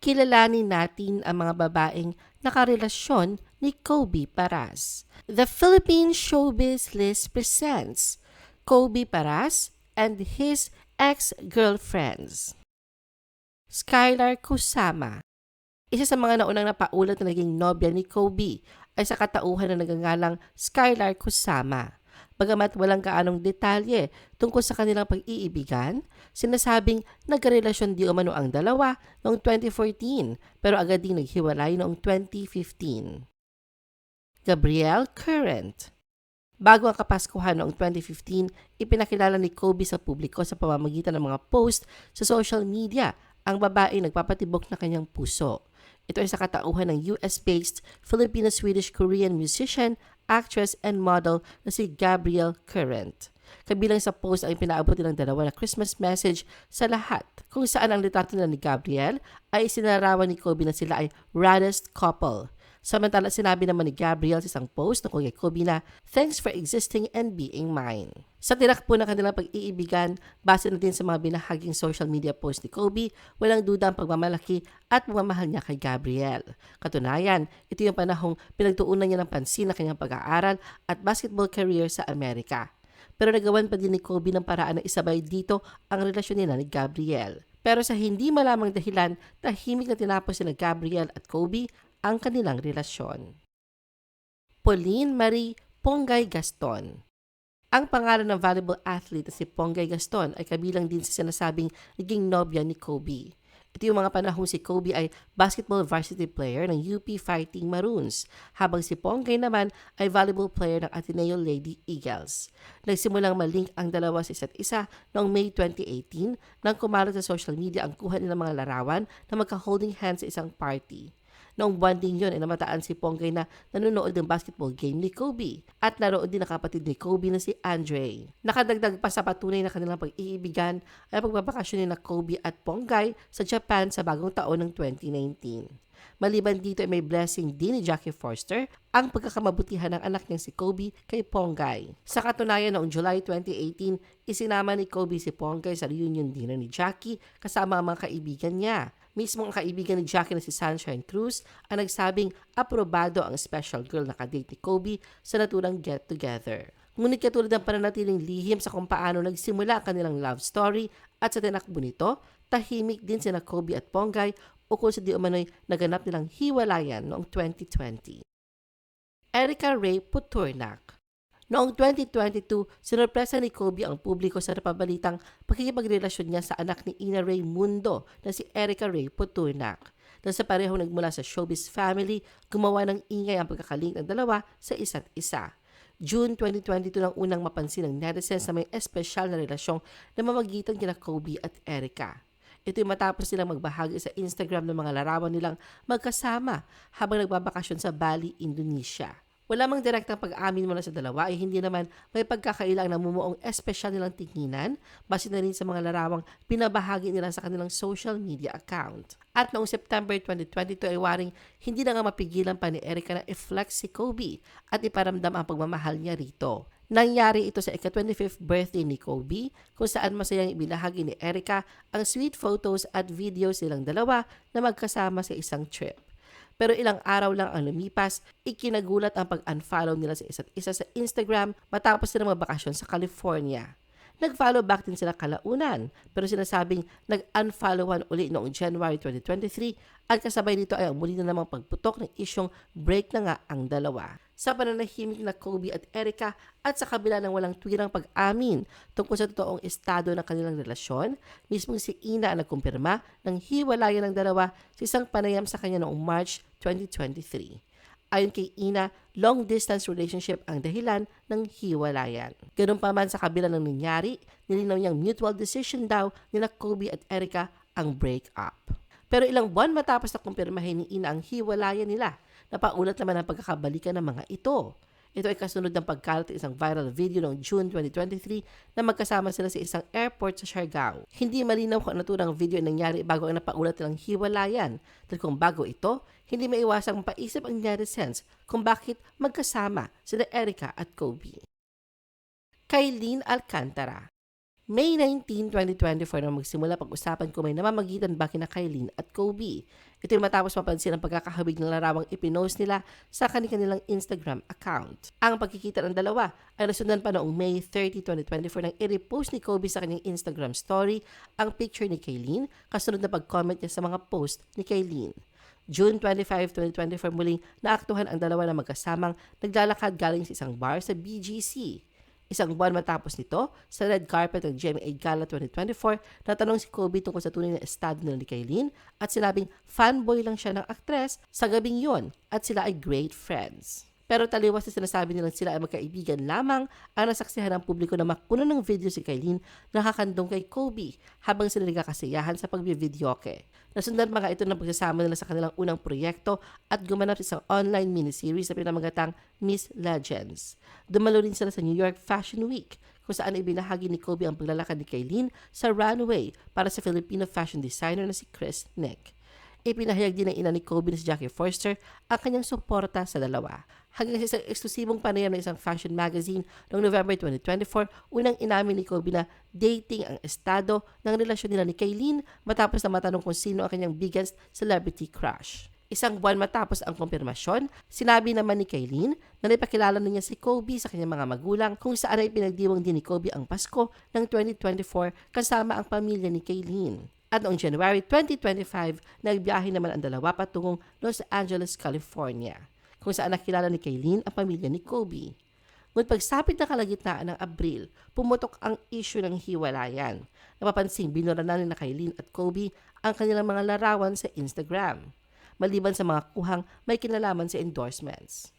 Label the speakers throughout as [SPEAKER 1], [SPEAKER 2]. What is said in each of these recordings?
[SPEAKER 1] kilalanin natin ang mga babaeng nakarelasyon ni Kobe Paras. The Philippine Showbiz List presents Kobe Paras and his ex-girlfriends. Skylar Kusama Isa sa mga naunang napaulat na naging nobya ni Kobe ay sa katauhan na nagangalang Skylar Kusama. Bagamat walang kaanong detalye tungkol sa kanilang pag-iibigan, sinasabing nagkarelasyon di umano ang dalawa noong 2014 pero agad din naghiwalay noong 2015. Gabrielle Current Bago ang Kapaskuhan noong 2015, ipinakilala ni Kobe sa publiko sa pamamagitan ng mga post sa social media ang babae nagpapatibok na kanyang puso. Ito ay sa katauhan ng US-based Filipino-Swedish-Korean musician, actress, and model na si Gabrielle Current. Kabilang sa post ay pinaabot ng dalawa na Christmas message sa lahat kung saan ang litrato na ni Gabrielle ay sinarawan ni Kobe na sila ay raddest couple. Samantala sinabi naman ni Gabrielle sa isang post na kay Kobe na, Thanks for existing and being mine. Sa tinakbo ng kanilang pag-iibigan, base na din sa mga binahaging social media post ni Kobe, walang duda ang pagmamalaki at pagmamahal niya kay Gabrielle. Katunayan, ito yung panahong pinagtuunan niya ng pansin na kanyang pag-aaral at basketball career sa Amerika. Pero nagawan pa din ni Kobe ng paraan na isabay dito ang relasyon nila ni Gabrielle. Pero sa hindi malamang dahilan, tahimik na tinapos sila Gabrielle at Kobe ang kanilang relasyon. Pauline Marie Pongay Gaston Ang pangalan ng volleyball athlete na si Pongay Gaston ay kabilang din sa sinasabing naging nobya ni Kobe. Ito yung mga panahong si Kobe ay basketball varsity player ng UP Fighting Maroons, habang si Pongay naman ay volleyball player ng Ateneo Lady Eagles. Nagsimulang malink ang dalawa sa isa't isa noong May 2018 nang kumalat sa social media ang kuha nilang mga larawan na magka-holding hands sa isang party. Noong buwan din yun ay namataan si Ponggay na nanonood ng basketball game ni Kobe at naroon din ang kapatid ni Kobe na si Andre. Nakadagdag pa sa patunay na kanilang pag-iibigan ay pagbabakasyon ni na Kobe at Ponggay sa Japan sa bagong taon ng 2019. Maliban dito ay may blessing din ni Jackie Forster ang pagkakamabutihan ng anak niyang si Kobe kay Ponggay. Sa katunayan noong July 2018, isinama ni Kobe si Ponggay sa reunion dinner ni Jackie kasama ang mga kaibigan niya. Mismo ang kaibigan ni Jackie na si Sunshine Cruz ang nagsabing aprobado ang special girl na kadate ni Kobe sa naturang get-together. Ngunit katulad ng pananatiling lihim sa kung paano nagsimula ang kanilang love story at sa tinakbo nito, tahimik din sina Kobe at Ponggay ukol sa di umano'y naganap nilang hiwalayan noong 2020. Erica Ray Puturnak Noong 2022, sinurpresa ni Kobe ang publiko sa napabalitang pakikipagrelasyon niya sa anak ni Ina Ray Mundo na si Erica Ray Puturnak. Dahil sa pareho nagmula sa showbiz family, gumawa ng ingay ang pagkakalink ng dalawa sa isa't isa. June 2022 nang unang mapansin ng netizens na may espesyal na relasyong na mamagitan kina Kobe at Erica. Ito'y matapos silang magbahagi sa Instagram ng mga larawan nilang magkasama habang nagbabakasyon sa Bali, Indonesia. Wala mang direktang pag-amin mula sa dalawa ay hindi naman may pagkakailang namumuong espesyal nilang tinginan base na rin sa mga larawang pinabahagi nila sa kanilang social media account. At noong September 2022 ay waring hindi na nga mapigilan pa ni Erica na i-flex si Kobe at iparamdam ang pagmamahal niya rito. Nangyari ito sa ika-25th birthday ni Kobe kung saan masayang ibinahagi ni Erica ang sweet photos at videos nilang dalawa na magkasama sa isang trip. Pero ilang araw lang ang lumipas, ikinagulat ang pag-unfollow nila sa isa't isa sa Instagram matapos sila magbakasyon sa California. Nag-follow back din sila kalaunan, pero sinasabing nag-unfollowan uli noong January 2023 at kasabay nito ay ang muli na namang pagputok ng isyong break na nga ang dalawa. Sa pananahimik na Kobe at Erica at sa kabila ng walang tuwirang pag-amin tungkol sa totoong estado ng kanilang relasyon, mismong si Ina ang nagkumpirma ng hiwalayan ng dalawa sa isang panayam sa kanya noong March 2023. Ayon kay Ina, long-distance relationship ang dahilan ng hiwalayan. Ganun pa man sa kabila ng nangyari, nilinaw niyang mutual decision daw nila Kobe at Erica ang break-up. Pero ilang buwan matapos na kumpirmahin ni Ina ang hiwalayan nila, napaulat naman ang pagkakabalikan ng mga ito. Ito ay kasunod ng pagkalat ng isang viral video noong June 2023 na magkasama sila sa isang airport sa Siargao. Hindi malinaw kung ano tunang video ang nangyari bago ang napaulat nilang hiwalayan. Dahil kung bago ito, hindi maiwasang paisip ang netizens kung bakit magkasama sila Erica at Kobe. Kailin Alcantara May 19, 2024 na magsimula pag-usapan kung may namamagitan ba kina Kylene at Kobe. Ito yung matapos mapansin ang pagkakahabig ng larawang ipinost nila sa kanilang Instagram account. Ang pagkikita ng dalawa ay nasundan pa noong May 30, 2024 nang i-repost ni Kobe sa kanyang Instagram story ang picture ni Kylene kasunod na pag-comment niya sa mga post ni Kylene. June 25, 2024 muling naaktuhan ang dalawa na magkasamang naglalakad galing sa isang bar sa BGC. Isang buwan matapos nito, sa red carpet ng GMA Gala 2024, natanong si Kobe tungkol sa tunay na estado nila ni Kailin at sinabing fanboy lang siya ng aktres sa gabing yon at sila ay great friends. Pero taliwas na sinasabi nilang sila ay magkaibigan lamang ang nasaksihan ng publiko na makuno ng video si Kailin nakakandong kay Kobe habang sila nagkakasiyahan sa pagbibidyoke. Nasundan nga ito ng pagsasama nila sa kanilang unang proyekto at gumanap sa isang online miniseries na pinamagatang Miss Legends. Dumalo rin sila sa New York Fashion Week kung saan ibinahagi ni Kobe ang paglalakad ni Kailin sa runway para sa Filipino fashion designer na si Chris Nick. Ipinahayag din ng ina ni Kobe na si Jackie Forster ang kanyang suporta sa dalawa. Hanggang sa isang eksklusibong panayam ng isang fashion magazine noong November 2024, unang inamin ni Kobe na dating ang estado ng relasyon nila ni Kaylin matapos na matanong kung sino ang kanyang biggest celebrity crush. Isang buwan matapos ang kumpirmasyon, sinabi naman ni Kaylin na naipakilala na niya si Kobe sa kanyang mga magulang kung saan ay pinagdiwang din ni Kobe ang Pasko ng 2024 kasama ang pamilya ni Kaylin. At noong January 2025, nagbiyahe naman ang dalawa patungong Los Angeles, California, kung saan nakilala ni Kaylin ang pamilya ni Kobe. Ngunit pagsapit na kalagitnaan ng Abril, pumutok ang issue ng hiwalayan. Napapansing binura na ni na at Kobe ang kanilang mga larawan sa Instagram, maliban sa mga kuhang may kinalaman sa endorsements.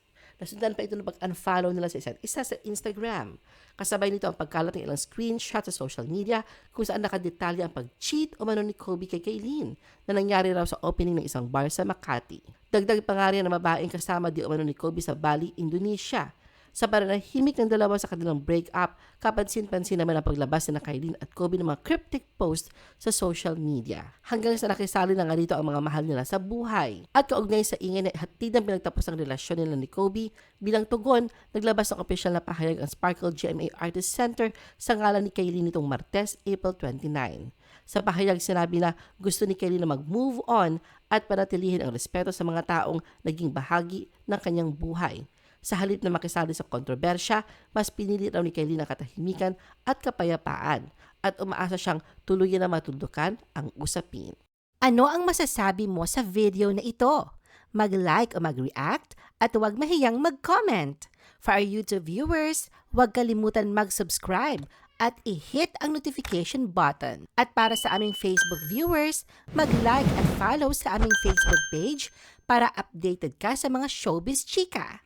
[SPEAKER 1] Nasundan pa ito ng pag-unfollow nila sa isa't isa sa Instagram. Kasabay nito ang pagkalat ng ilang screenshot sa social media kung saan nakadetalya ang pag-cheat o mano ni Kobe kay Kaylin na nangyari raw sa opening ng isang bar sa Makati. Dagdag pa nga rin na babaeng kasama di umano ni Kobe sa Bali, Indonesia sa pananahimik ng dalawa sa kanilang breakup, kapansin-pansin naman ang paglabas ni na Kylene at Kobe ng mga cryptic post sa social media. Hanggang sa nakisali na nga rito ang mga mahal nila sa buhay. At kaugnay sa ingay na hatid ng pinagtapos ang relasyon nila ni Kobe, bilang tugon, naglabas ng opisyal na pahayag ang Sparkle GMA Artist Center sa ngalan ni Kylene nitong Martes, April 29. Sa pahayag sinabi na gusto ni Kelly na mag-move on at panatilihin ang respeto sa mga taong naging bahagi ng kanyang buhay. Sa halip na makisali sa kontrobersya, mas pinili raw ni Kylie ang katahimikan at kapayapaan at umaasa siyang tuluyan na matuldukan ang usapin.
[SPEAKER 2] Ano ang masasabi mo sa video na ito? Mag-like o mag-react at huwag mahiyang mag-comment. For our YouTube viewers, huwag kalimutan mag-subscribe at i-hit ang notification button. At para sa aming Facebook viewers, mag-like at follow sa aming Facebook page para updated ka sa mga showbiz chika.